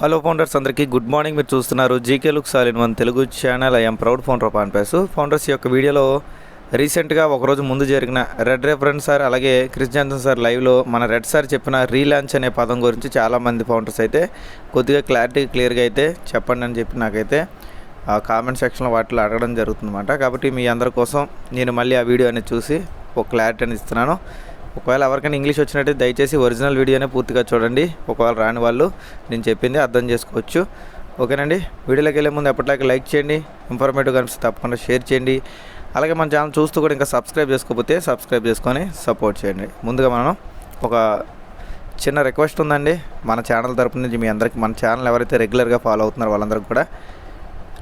Hello founders అందరికీ good morning. మీరు చూస్తున్నారు GK look sir in one Telugu channel. I'm proud founder of ఆన్పేస్ founders యొక్క వీడియోలో రీసెంట్గా ఒకరోజు ముందు జరిగిన రెడ్ రెఫరెన్స్ సార్ అలాగే క్రిస్ జాన్సన్ సార్ లైవ్లో మన రెడ్ సార్ చెప్పిన రీలాంచ్ అనే పదం గురించి చాలామంది ఫౌండర్స్ అయితే కొద్దిగా క్లారిటీ క్లియర్గా అయితే చెప్పండి అని చెప్పి నాకైతే ఆ కామెంట్ సెక్షన్లో వాటిలో అడగడం జరుగుతుందన్నమాట. కాబట్టి మీ అందరి కోసం నేను మళ్ళీ ఆ వీడియో అనేది చూసి ఒక క్లారిటీ అని ఇస్తున్నాను. ఒకవేళ ఎవరికైనా ఇంగ్లీష్ వచ్చినట్టు దయచేసి ఒరిజినల్ వీడియోనే పూర్తిగా చూడండి. ఒకవేళ రాని వాళ్ళు నేను చెప్పింది అర్థం చేసుకోవచ్చు. ఓకేనండి? వీడియోలోకి వెళ్ళే ముందు ఎప్పటిలాగే లైక్ చేయండి. ఇన్ఫర్మేటివ్ కనిపిస్తే తప్పకుండా షేర్ చేయండి. అలాగే మన ఛానల్ చూస్తూ కూడా ఇంకా సబ్స్క్రైబ్ చేసుకోకపోతే సబ్స్క్రైబ్ చేసుకొని సపోర్ట్ చేయండి. ముందుగా మనం ఒక చిన్న రిక్వెస్ట్ ఉందండి. మన ఛానల్ తరపు నుంచి మీ అందరికి మన ఛానల్ ఎవరైతే రెగ్యులర్గా ఫాలో అవుతున్నారో వాళ్ళందరికీ కూడా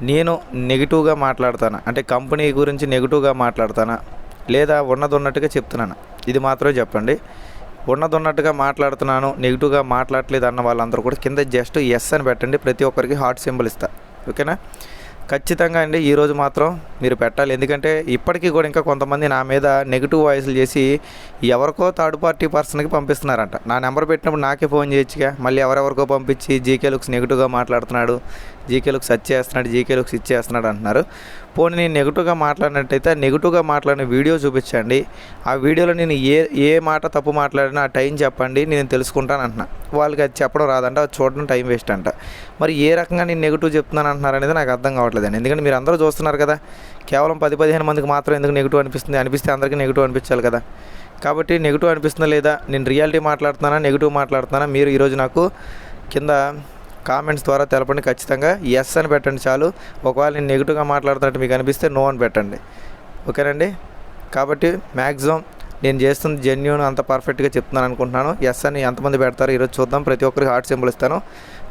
నేను నెగిటివ్గా మాట్లాడతాను? అంటే కంపెనీ గురించి నెగిటివ్గా మాట్లాడతానా? లేదా ఉన్నది ఉన్నట్టుగా చెప్తున్నాను? ఇది మాత్రమే చెప్పండి. ఉన్నది ఉన్నట్టుగా మాట్లాడుతున్నాను నెగిటివ్గా మాట్లాడలేదు అన్న వాళ్ళందరూ కూడా కింద జస్ట్ ఎస్ అని పెట్టండి. ప్రతి ఒక్కరికి హార్ట్ సింబల్ ఇస్తా. ఓకేనా? ఖచ్చితంగా అండి ఈరోజు మాత్రం మీరు పెట్టాలి. ఎందుకంటే ఇప్పటికీ కూడా ఇంకా కొంతమంది నా మీద నెగిటివ్ వాయిస్లు చేసి ఎవరికో థర్డ్ పార్టీ పర్సన్కి పంపిస్తున్నారంట. నా నెంబర్ పెట్టినప్పుడు నాకే ఫోన్ చేయొచ్చుగా. మళ్ళీ ఎవరెవరికో పంపించి జీకే లుక్స్ నెగిటివ్గా మాట్లాడుతున్నాడు జీకే లుక్స్ సచ్ చేస్తున్నాడు జీకే లుక్స్ ఇచ్చేస్తున్నాడు అంటున్నారు. పోనీ నేను నెగిటివ్గా మాట్లాడినట్టయితే నెగిటివ్గా మాట్లాడిన వీడియో చూపించండి. ఆ వీడియోలో నేను ఏ ఏ మాట తప్పు మాట్లాడినా ఆ టైం చెప్పండి నేను తెలుసుకుంటాను అంటున్నా. వాళ్ళకి అది చెప్పడం రాదంట అది చూడడం టైం వేస్ట్ అంట. మరి ఏ రకంగా నేను నెగిటివ్ చెప్తున్నాను అంటున్నారు అనేది నాకు అర్థం కావట్లేదండి. ఎందుకంటే మీరు అందరూ చూస్తున్నారు కదా కేవలం పది పదిహేను మందికి మాత్రం ఎందుకు నెగిటివ్ అనిపిస్తుంది? అనిపిస్తే అందరికీ నెగిటివ్ అనిపించాలి కదా. కాబట్టి నెగిటివ్ అనిపిస్తుందా లేదా? నేను రియాలిటీ మాట్లాడుతున్నానా నెగిటివ్ మాట్లాడుతున్నానా? మీరు ఈరోజు నాకు కింద కామెంట్స్ ద్వారా తెలపండి. ఖచ్చితంగా ఎస్ అని పెట్టండి చాలు. ఒకవేళ నేను నెగిటివ్గా మాట్లాడుతున్నట్టు మీకు అనిపిస్తే నో అని పెట్టండి. ఓకేనండి? కాబట్టి మ్యాక్సిమం నేను చేస్తుంది జెన్యున్ అంత పర్ఫెక్ట్గా చెప్తున్నాను అనుకుంటున్నాను. ఎస్ అని ఎంతమంది పెడతారు ఈరోజు చూద్దాం. ప్రతి ఒక్కరికి హార్ట్ సింబల్ ఇస్తాను.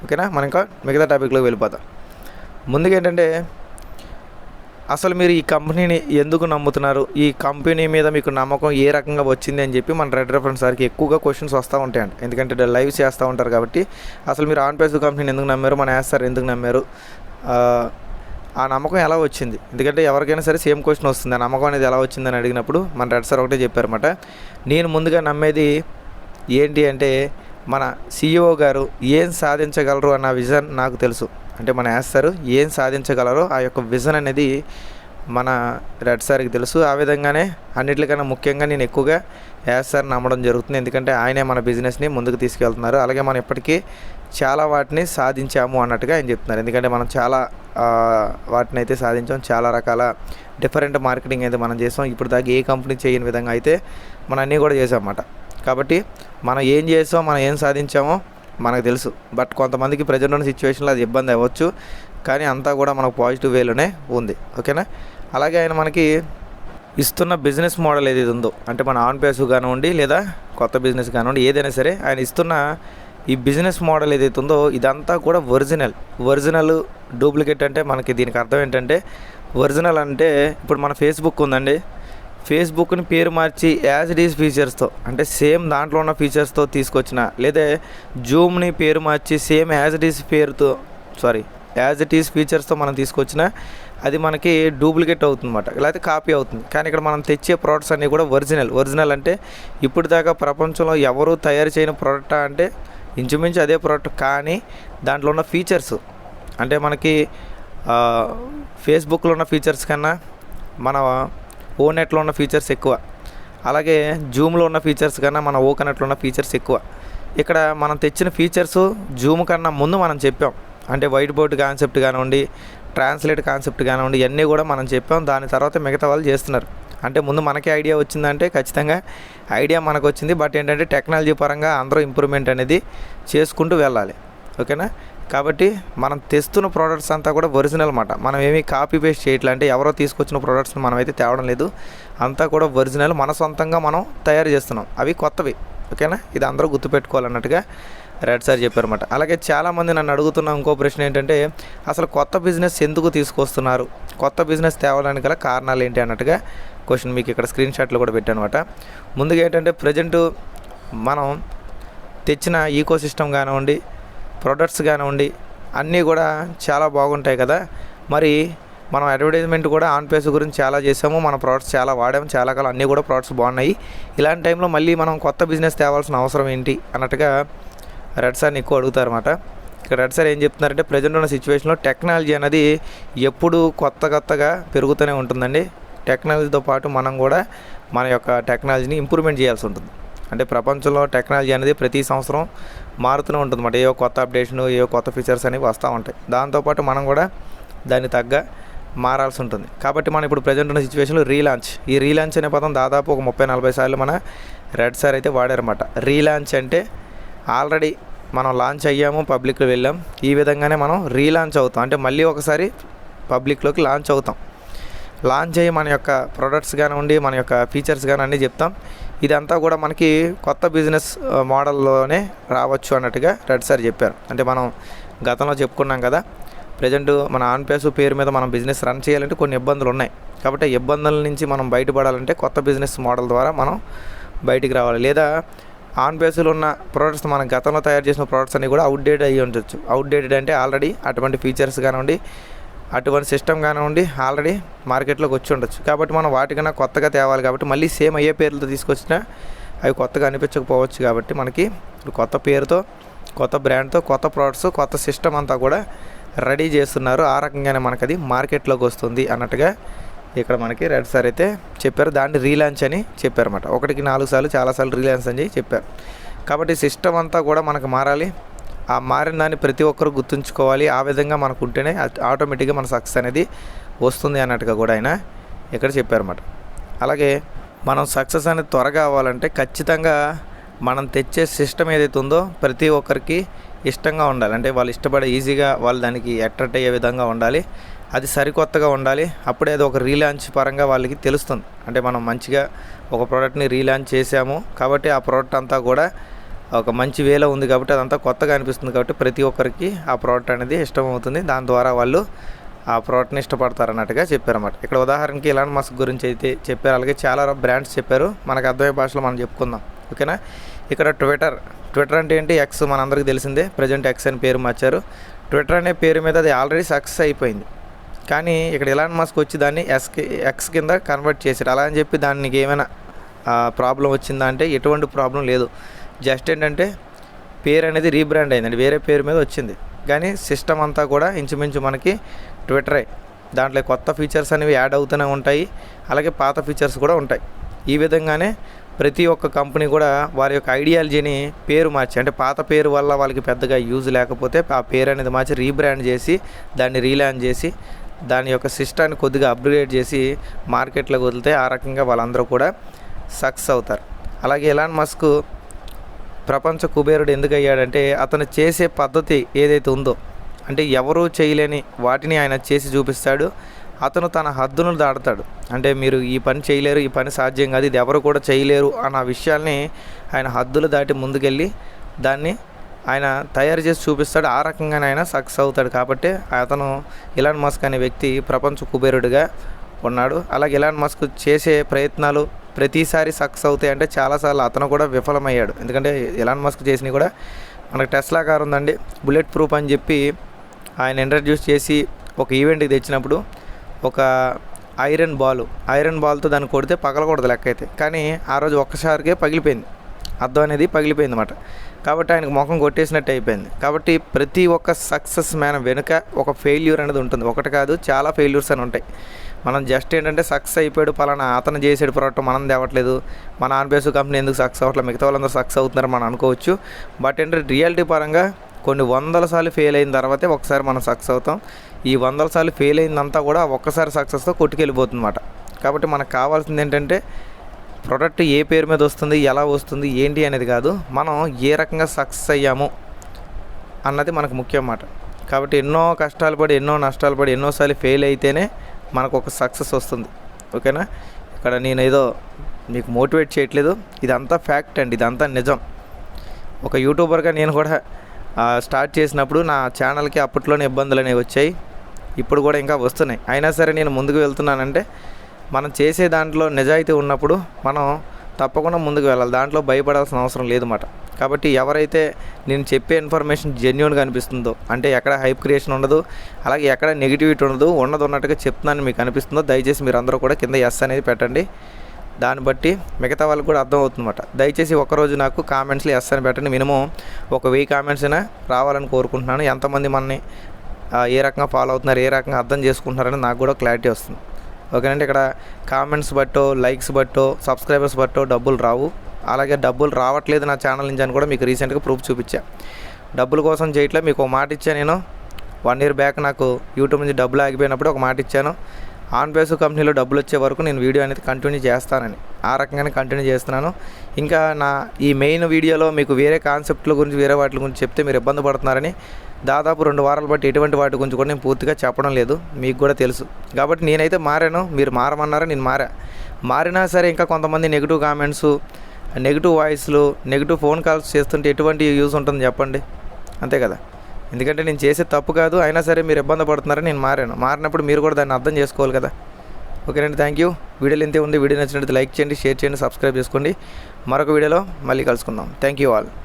ఓకేనా? మనం ఇంకా మిగతా టాపిక్లోకి వెళ్ళిపోతాం. ముందుగా ఏంటంటే అసలు మీరు ఈ కంపెనీని ఎందుకు నమ్ముతున్నారు? ఈ కంపెనీ మీద మీకు నమ్మకం ఏ రకంగా వచ్చింది అని చెప్పి మన రెడ్ రెఫరెన్స్ సార్కి ఎక్కువగా క్వశ్చన్స్ వస్తూ ఉంటాయండి ఎందుకంటే లైవ్ చేస్తూ ఉంటారు కాబట్టి అసలు మీరు ఆన్ పేస్ కంపెనీని ఎందుకు నమ్మారు? మన యాస్ సార్ ఎందుకు నమ్మారు? ఆ, నమ్మకం ఎలా వచ్చింది? ఎందుకంటే ఎవరికైనా సరే సేమ్ క్వశ్చన్ వస్తుంది. ఆ నమ్మకం అనేది ఎలా వచ్చిందని అడిగినప్పుడు మన రెడ్ సార్ ఒకటే చెప్పారన్నమాట. నేను ముందుగా నమ్మేది ఏంటి అంటే మన సిఇఓ గారు ఏం సాధించగలరు అన్న విజన్ నాకు తెలుసు. అంటే మన వేస్తారు ఏం సాధించగలరో ఆ యొక్క విజన్ అనేది మన రెడ్ సార్కి తెలుసు. ఆ విధంగానే అన్నిటికన్నా ముఖ్యంగా నేను ఎక్కువగా యాస్ సార్ నమ్మడం జరుగుతుంది. ఎందుకంటే ఆయనే మన బిజినెస్ని ముందుకు తీసుకెళ్తున్నారు. అలాగే మనం ఇప్పటికీ చాలా వాటిని సాధించాము అన్నట్టుగా ఆయన చెప్తున్నారు. ఎందుకంటే మనం చాలా వాటిని అయితే సాధించాం. చాలా రకాల డిఫరెంట్ మార్కెటింగ్ అయితే మనం చేసాం. ఇప్పుడు దాకా ఏ కంపెనీ చేయని విధంగా అయితే మనం అన్నీ కూడా చేసాం అన్నమాట. కాబట్టి మనం ఏం చేసాం మనం ఏం సాధించామో మనకు తెలుసు. బట్ కొంతమందికి ప్రజెంట్ ఉన్న సిచ్యువేషన్లో అది ఇబ్బంది అవ్వచ్చు. కానీ అంతా కూడా మనకు పాజిటివ్ వేలోనే ఉంది. ఓకేనా? అలాగే ఆయన మనకి ఇస్తున్న బిజినెస్ మోడల్ ఏదైతే ఉందో అంటే మన ఆన్ పేస్ కానివ్వండి లేదా కొత్త బిజినెస్ కానివ్వండి ఏదైనా సరే ఆయన ఇస్తున్న ఈ బిజినెస్ మోడల్ ఏదైతే ఉందో ఇదంతా కూడా ఒరిజినల్ ఒరిజినల్ డూప్లికేట్ అంటే మనకి దీనికి అర్థం ఏంటంటే ఒరిజినల్ అంటే ఇప్పుడు మన ఫేస్బుక్ ఉందండి. ఫేస్బుక్ని పేరు మార్చి యాజ్ ఇట్ ఈస్ ఫీచర్స్తో అంటే సేమ్ దాంట్లో ఉన్న ఫీచర్స్తో తీసుకొచ్చిన లేదా జూమ్ని పేరు మార్చి సేమ్ యాజ్ ఇట్ ఈస్ పేరుతో సారీ యాజ్ ఇట్ ఈస్ ఫీచర్స్తో మనం తీసుకొచ్చిన అది మనకి డూప్లికేట్ అవుతుందన్నమాట. లేకపోతే కాపీ అవుతుంది. కానీ ఇక్కడ మనం తెచ్చే ప్రోడక్ట్స్ అన్నీ కూడా ఒరిజినల్ ఒరిజినల్ అంటే ఇప్పుడు దాకా ప్రపంచంలో ఎవరు తయారు చేయని ప్రోడక్టా అంటే ఇంచుమించు అదే ప్రోడక్ట్ కానీ దాంట్లో ఉన్న ఫీచర్స్ అంటే మనకి ఫేస్బుక్లో ఉన్న ఫీచర్స్ కన్నా మన ఓ నెట్లో ఉన్న ఫీచర్స్ ఎక్కువ. అలాగే జూమ్లో ఉన్న ఫీచర్స్ కన్నా మన ఓకనెట్లో ఉన్న ఫీచర్స్ ఎక్కువ. ఇక్కడ మనం తెచ్చిన ఫీచర్స్ జూమ్ కన్నా ముందు మనం చెప్పాం. అంటే వైట్ బోర్డ్ కాన్సెప్ట్ కానివ్వండి ట్రాన్స్లేట్ కాన్సెప్ట్ కానివ్వండి ఇవన్నీ కూడా మనం చెప్పాం. దాని తర్వాత మిగతా వాళ్ళు చేస్తున్నారు. అంటే ముందు మనకే ఐడియా వచ్చిందంటే ఖచ్చితంగా ఐడియా మనకు వచ్చింది బట్ ఏంటంటే టెక్నాలజీ పరంగా అందరూ ఇంప్రూవ్మెంట్ అనేది చేసుకుంటూ వెళ్ళాలి. ఓకేనా? కాబట్టి మనం తెస్తున్న ప్రోడక్ట్స్ అంతా కూడా ఒరిజినల్ అనమాట మనం ఏమీ కాపీ పేస్ట్ చేయట్లే. అంటే ఎవరో తీసుకొచ్చిన ప్రోడక్ట్స్ని మనం అయితే తేవడం లేదు. అంతా కూడా ఒరిజినల్ మన సొంతంగా మనం తయారు చేస్తున్నాం. అవి కొత్తవి. ఓకేనా? ఇది అందరూ గుర్తుపెట్టుకోవాలన్నట్టుగా రెడ్ సార్ చెప్పారన్నమాట. అలాగే చాలామంది నన్ను అడుగుతున్న ఇంకో ప్రశ్న ఏంటంటే అసలు కొత్త బిజినెస్ ఎందుకు తీసుకొస్తున్నారు? కొత్త బిజినెస్ తేవడానికి గల కారణాలు ఏంటి అన్నట్టుగా క్వశ్చన్ మీకు ఇక్కడ స్క్రీన్ షాట్లో కూడా పెట్టాను అనమాట ముందుగా ఏంటంటే ప్రజెంట్ మనం తెచ్చిన ఈకో సిస్టమ్ కానివ్వండి ప్రొడక్ట్స్ కానివ్వండి అన్నీ కూడా చాలా బాగుంటాయి కదా. మరి మనం అడ్వర్టైజ్మెంట్ కూడా ఆన్ పేస్ గురించి చాలా చేసాము మన ప్రోడక్ట్స్ చాలా వాడాము. చాలా కాలం అన్నీ కూడా ప్రోడక్ట్స్ బాగున్నాయి. ఇలాంటి టైంలో మళ్ళీ మనం కొత్త బిజినెస్ తేవాల్సిన అవసరం ఏంటి అన్నట్టుగా రెడ్ సార్ని ఎక్కువ అడుగుతారన్నమాట. ఇక్కడ రెడ్ సార్ ఏం చెప్తున్నారంటే ప్రజెంట్ ఉన్న సిచ్యువేషన్లో టెక్నాలజీ అనేది ఎప్పుడు కొత్త కొత్తగా పెరుగుతూనే ఉంటుందండి. టెక్నాలజీతో పాటు మనం కూడా మన యొక్క టెక్నాలజీని ఇంప్రూవ్మెంట్ చేయాల్సి ఉంటుంది. అంటే ప్రపంచంలో టెక్నాలజీ అనేది ప్రతి సంవత్సరం మారుతూనే ఉంటుందన్నమాట. ఏవో కొత్త అప్డేషన్ ఏవో కొత్త ఫీచర్స్ అనేవి వస్తూ ఉంటాయి. దాంతోపాటు మనం కూడా దాన్ని తగ్గ మారాల్సి ఉంటుంది. కాబట్టి మనం ఇప్పుడు ప్రజెంట్ ఉన్న సిచ్యువేషన్లో రీలాంచ్ ఈ రీలాంచ్ అనే పదం దాదాపు ఒక ముప్పై నలభై సార్లు మన రెడ్ సార్ అయితే వాడారన్నమాట. రీలాంచ్ అంటే ఆల్రెడీ మనం లాంచ్ అయ్యాము పబ్లిక్లో వెళ్ళాం. ఈ విధంగానే మనం రీలాంచ్ అవుతాం. అంటే మళ్ళీ ఒకసారి పబ్లిక్లోకి లాంచ్ అవుతాం. లాంచ్ అయ్యి మన యొక్క ప్రొడక్ట్స్ కానివ్వండి మన యొక్క ఫీచర్స్ కానీ అన్నీ చెప్తాం. ఇదంతా కూడా మనకి కొత్త బిజినెస్ మోడల్లోనే రావచ్చు అన్నట్టుగా రెడ్ సార్ చెప్పారు. అంటే మనం గతంలో చెప్పుకున్నాం కదా ప్రజెంట్ మన ఆన్పేసు పేరు మీద మనం బిజినెస్ రన్ చేయాలంటే కొన్ని ఇబ్బందులు ఉన్నాయి. కాబట్టి ఆ ఇబ్బందుల నుంచి మనం బయటపడాలంటే కొత్త బిజినెస్ మోడల్ ద్వారా మనం బయటికి రావాలి. లేదా ఆన్ బేస్లో ఉన్న ప్రోడక్ట్స్ మనం గతంలో తయారు చేసిన ప్రోడక్ట్స్ అన్ని కూడా అవుట్డేట్ అయ్యి ఉండొచ్చు. అవుట్డేటెడ్ అంటే ఆల్రెడీ అటువంటి ఫీచర్స్ కానివ్వండి అటువంటి సిస్టమ్ కానివ్వండి ఆల్రెడీ మార్కెట్లోకి వచ్చి ఉండొచ్చు. కాబట్టి మనం వాటికన్నా కొత్తగా తేవాలి కాబట్టి మళ్ళీ సేమ్ అయ్యే పేర్లతో తీసుకొచ్చినా అవి కొత్తగా అనిపించకపోవచ్చు కాబట్టి మనకి కొత్త పేరుతో కొత్త బ్రాండ్తో కొత్త ప్రోడక్ట్స్ కొత్త సిస్టమ్ అంతా కూడా రెడీ చేస్తున్నారు. ఆ రకంగానే మనకు అది మార్కెట్లోకి వస్తుంది అన్నట్టుగా ఇక్కడ మనకి రెడ్ సార్ అయితే చెప్పారు. దాన్ని రీలాంచ్ అని చెప్పారన్నమాట. ఒకటికి నాలుగు సార్లు చాలాసార్లు రీలాంచ్ అని చెప్పారు. కాబట్టి సిస్టమ్ అంతా కూడా మనకు మారాలి. ఆ మారిన దాన్ని ప్రతి ఒక్కరు గుర్తుంచుకోవాలి. ఆ విధంగా మనకు ఉంటేనే ఆటోమేటిక్గా మన సక్సెస్ అనేది వస్తుంది అన్నట్టుగా కూడా ఆయన ఇక్కడ చెప్పారన్నమాట. అలాగే మనం సక్సెస్ అనేది త్వరగా అవ్వాలంటే ఖచ్చితంగా మనం తెచ్చే సిస్టమ్ ఏదైతే ఉందో ప్రతి ఒక్కరికి ఇష్టంగా ఉండాలి. అంటే వాళ్ళు ఇష్టపడే ఈజీగా వాళ్ళు దానికి అట్రాక్ట్ అయ్యే విధంగా ఉండాలి. అది సరికొత్తగా ఉండాలి. అప్పుడే అది ఒక రీలాంచ్ పరంగా వాళ్ళకి తెలుస్తుంది. అంటే మనం మంచిగా ఒక ప్రోడక్ట్ని రీలాంచ్ చేసాము కాబట్టి ఆ ప్రోడక్ట్ అంతా కూడా ఒక మంచి వేలో ఉంది కాబట్టి అదంతా కొత్తగా అనిపిస్తుంది కాబట్టి ప్రతి ఒక్కరికి ఆ ప్రోడక్ట్ అనేది ఇష్టమవుతుంది. దాని ద్వారా వాళ్ళు ఆ ప్రోడక్ట్ని ఇష్టపడతారు అన్నట్టుగా చెప్పారన్నమాట. ఇక్కడ ఉదాహరణకి ఇలాన్ మస్క్ గురించి అయితే చెప్పారు. అలాగే చాలా బ్రాండ్స్ చెప్పారు. మనకు అర్థమయ్యే భాషలో మనం చెప్పుకుందాం. ఓకేనా? ఇక్కడ ట్విట్టర్ ట్విట్టర్ అంటే ఏంటి? ఎక్స్ మనందరికీ తెలిసిందే. ప్రజెంట్ ఎక్స్ అని పేరు మార్చారు. ట్విట్టర్ అనే పేరు మీద అది ఆల్రెడీ సక్సెస్ అయిపోయింది. కానీ ఇక్కడ ఇలాన్ మస్క్ వచ్చి దాన్ని ఎక్స్ ఎక్స్ కింద కన్వర్ట్ చేశారు అలా అని చెప్పి దానికి ఏమైనా ప్రాబ్లం వచ్చిందా అంటే ఎటువంటి ప్రాబ్లం లేదు. జస్ట్ ఏంటంటే పేరు అనేది రీబ్రాండ్ అయిందండి వేరే పేరు మీద వచ్చింది. కానీ సిస్టమ్ అంతా కూడా ఇంచుమించు మనకి ట్విట్టరే దాంట్లో కొత్త ఫీచర్స్ అనేవి యాడ్ అవుతూనే ఉంటాయి అలాగే పాత ఫీచర్స్ కూడా ఉంటాయి. ఈ విధంగానే ప్రతి ఒక్క కంపెనీ కూడా వారి యొక్క ఐడియాలజీని పేరు మార్చి అంటే పాత పేరు వల్ల వాళ్ళకి పెద్దగా యూజ్ లేకపోతే ఆ పేరు అనేది మార్చి రీబ్రాండ్ చేసి దాన్ని రీలాంచ్ చేసి దాని యొక్క సిస్టాన్ని కొద్దిగా అప్గ్రేడ్ చేసి మార్కెట్లోకి వదిలితే ఆ రకంగా వాళ్ళందరూ కూడా సక్సెస్ అవుతారు. అలాగే ఎలాన్ మస్క్ ప్రపంచ కుబేరుడు ఎందుకు అయ్యాడంటే అతను చేసే పద్ధతి ఏదైతే ఉందో అంటే ఎవరూ చేయలేని వాటిని ఆయన చేసి చూపిస్తాడు. అతను తన హద్దును దాడతాడు అంటే మీరు ఈ పని చేయలేరు ఈ పని సాధ్యం కాదు ఇది ఎవరు కూడా చేయలేరు అన్న విషయాల్ని ఆయన హద్దులు దాటి ముందుకెళ్ళి దాన్ని ఆయన తయారు చేసి చూపిస్తాడు. ఆ రకంగానే ఆయన సక్సెస్ అవుతాడు. కాబట్టి అతను ఇలాన్ మస్క్ అనే వ్యక్తి ప్రపంచ కుబేరుడిగా ఉన్నాడు. అలాగే ఇలాన్ మస్క్ చేసే ప్రయత్నాలు ప్రతిసారి సక్సెస్ అవుతాయి అంటే చాలాసార్లు అతను కూడా విఫలమయ్యాడు. ఎందుకంటే ఇలాన్ మస్క్ చేసినవి కూడా మనకు టెస్లా కార్ ఉందండి. బుల్లెట్ ప్రూఫ్ అని చెప్పి ఆయన ఇంట్రడ్యూస్ చేసి ఒక ఈవెంట్కి తెచ్చినప్పుడు ఒక ఐరన్ బాల్ ఐరన్ బాల్తో దాన్ని కొడితే పగలకూడదు లెక్క అయితే కానీ ఆ రోజు ఒక్కసారికే పగిలిపోయింది. అద్దం అనేది పగిలిపోయింది అనమాట కాబట్టి ఆయనకు ముఖం కొట్టేసినట్టు అయిపోయింది. కాబట్టి ప్రతి ఒక్క సక్సెస్ మ్యాన్ వెనుక ఒక ఫెయిల్యూర్ అనేది ఉంటుంది. ఒకటి కాదు చాలా ఫెయిల్యూర్స్ అని ఉంటాయి. మనం జస్ట్ ఏంటంటే సక్సెస్ అయిపోయాడు పలానా అతను చేసాడు ప్రోడక్ట్ మనం తేవట్లేదు మన ఆన్బేస్ కంపెనీ ఎందుకు సక్సెస్ అవ్వట్లేదు మిగతా వాళ్ళందరూ సక్సెస్ అవుతున్నారు మనం అనుకోవచ్చు. బట్ ఏంటంటే రియాలిటీ పరంగా కొన్ని వందల సార్లు ఫెయిల్ అయిన తర్వాతే ఒకసారి మనం సక్సెస్ అవుతాం. ఈ వందల సార్లు ఫెయిల్ అయిందంతా కూడా ఒక్కసారి సక్సెస్తో కొట్టుకెళ్ళిపోతుంది అనమాట కాబట్టి మనకు కావాల్సింది ఏంటంటే ప్రోడక్ట్ ఏ పేరు మీద వస్తుంది ఎలా వస్తుంది ఏంటి అనేది కాదు మనం ఏ రకంగా సక్సెస్ అయ్యాము అన్నది మనకు ముఖ్యం అన్నమాట కాబట్టి ఎన్నో కష్టాలు పడి ఎన్నో నష్టాలు పడి ఎన్నోసార్లు ఫెయిల్ అయితేనే మనకు ఒక సక్సెస్ వస్తుంది. ఓకేనా? ఇక్కడ నేను ఏదో మీకు మోటివేట్ చేయట్లేదు. ఇదంతా ఫ్యాక్ట్ అండి. ఇదంతా నిజం. ఒక యూట్యూబర్గా నేను కూడా స్టార్ట్ చేసినప్పుడు నా ఛానల్కి అప్పట్లోనే ఇబ్బందులు అనేవి వచ్చాయి. ఇప్పుడు కూడా ఇంకా వస్తున్నాయి. అయినా సరే నేను ముందుకు వెళ్తున్నానంటే మనం చేసే దాంట్లో నిజాయితీ ఉన్నప్పుడు మనం తప్పకుండా ముందుకు వెళ్ళాలి. దాంట్లో భయపడాల్సిన అవసరం లేదు మాట కాబట్టి ఎవరైతే నేను చెప్పే ఇన్ఫర్మేషన్ జెన్యున్గా అనిపిస్తుందో అంటే ఎక్కడ హైప్ క్రియేషన్ ఉండదు అలాగే ఎక్కడ నెగిటివిటీ ఉండదు ఉన్నది ఉన్నట్టుగా చెప్తున్నాను మీకు అనిపిస్తుందో దయచేసి మీరు అందరూ కూడా కింద ఎస్ అనేది పెట్టండి. దాన్ని బట్టి మిగతా వాళ్ళకి కూడా అర్థమవుతుందన్నమాట. దయచేసి ఒకరోజు నాకు కామెంట్స్లో ఎస్ అని పెట్టండి. మినిమం ఒక వెయ్యి కామెంట్స్ అయినా రావాలని కోరుకుంటున్నాను. ఎంతమంది మనని ఏ రకంగా ఫాలో అవుతున్నారు ఏ రకంగా అర్థం చేసుకుంటున్నారని నాకు కూడా క్లారిటీ వస్తుంది. ఓకేనండి ఇక్కడ కామెంట్స్ బట్టో లైక్స్ బట్టో సబ్స్క్రైబర్స్ బట్టో డబ్బులు రావు. అలాగే డబ్బులు రావట్లేదు నా ఛానల్ నుంచి అని కూడా మీకు రీసెంట్గా ప్రూఫ్ చూపించా. డబ్బుల కోసం చేయట్లే మీకు ఒక మాట ఇచ్చా నేను. వన్ ఇయర్ బ్యాక్ నాకు యూట్యూబ్ నుంచి డబ్బులు ఆగిపోయినప్పుడు ఒక మాట ఇచ్చాను. ఆన్ బేస్ కంపెనీలో డబ్బులు వచ్చే వరకు నేను వీడియో అనేది కంటిన్యూ చేస్తానని ఆ రకంగానే కంటిన్యూ చేస్తున్నాను. ఇంకా నా ఈ మెయిన్ వీడియోలో మీకు వేరే కాన్సెప్ట్ల గురించి వేరే వాటి గురించి చెప్తే మీరు ఇబ్బంది పడుతున్నారని దాదాపు రెండు వారాలు బట్టి ఎటువంటి వాటి గురించి కూడా నేను పూర్తిగా చెప్పడం లేదు. మీకు కూడా తెలుసు. కాబట్టి నేనైతే మారాను. మీరు మారమన్నారా? నేను మారా. మారినా సరే ఇంకా కొంతమంది నెగిటివ్ కామెంట్స్ నెగిటివ్ వాయిస్లు నెగిటివ్ ఫోన్ కాల్స్ చేస్తుంటే ఎటువంటి యూజ్ ఉంటుంది చెప్పండి. అంతే కదా. ఎందుకంటే నేను చేసే తప్పు కాదు అయినా సరే మీరు ఇబ్బంది పడుతున్నారని నేను మారాను. మారినప్పుడు మీరు కూడా దాన్ని అర్థం చేసుకోవాలి కదా. ఓకేనండి థ్యాంక్ యూ. వీడియోలు ఇంతే ఉంది. వీడియో నచ్చినట్టు లైక్ చేయండి షేర్ చేయండి సబ్స్క్రైబ్ చేసుకోండి. మరొక వీడియోలో మళ్ళీ కలుసుకుందాం. Thank you all.